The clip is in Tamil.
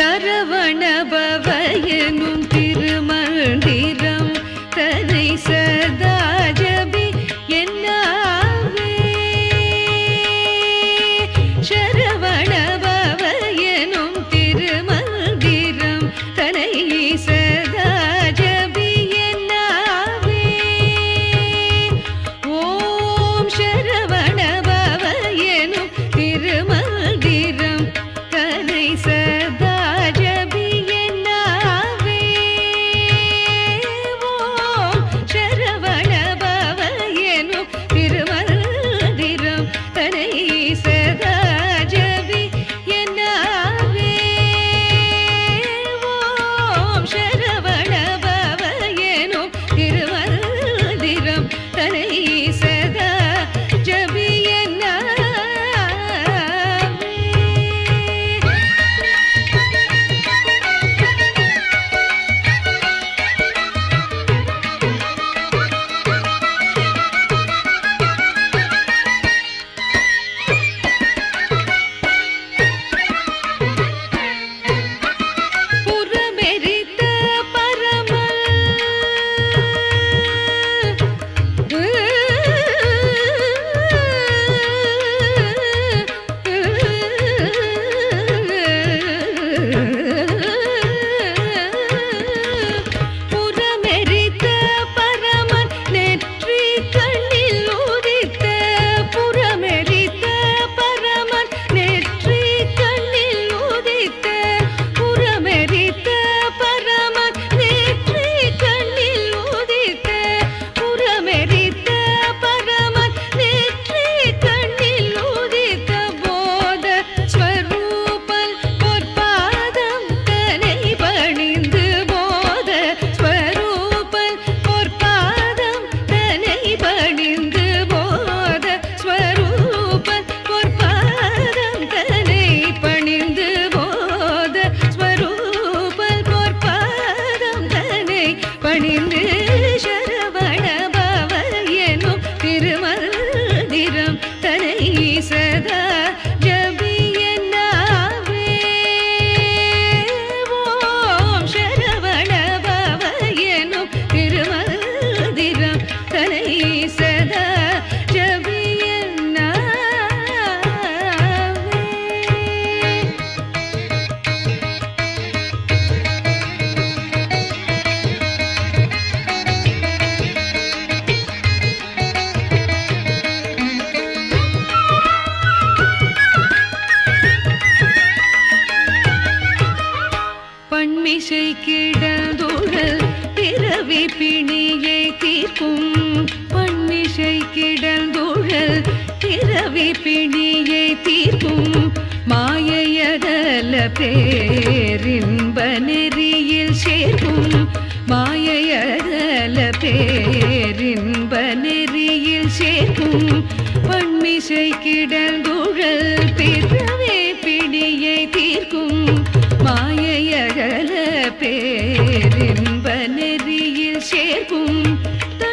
சரவணபவ எனும் திருமந்திரம் தரை சதா பிணியை தீர்க்கும் பன்மிசை கிடந்துழல் திரவி பிணியை தீர்க்கும் மாயையதல பேரின்ப நெறியில் சேர்க்கும் மாயையதல பேரின்ப நெறியில் சேர்க்கும் பன்மிசை கிடந்துழல் பிறவே பிணியை தீர்க்கும் மாயையகல பேரின் தரும்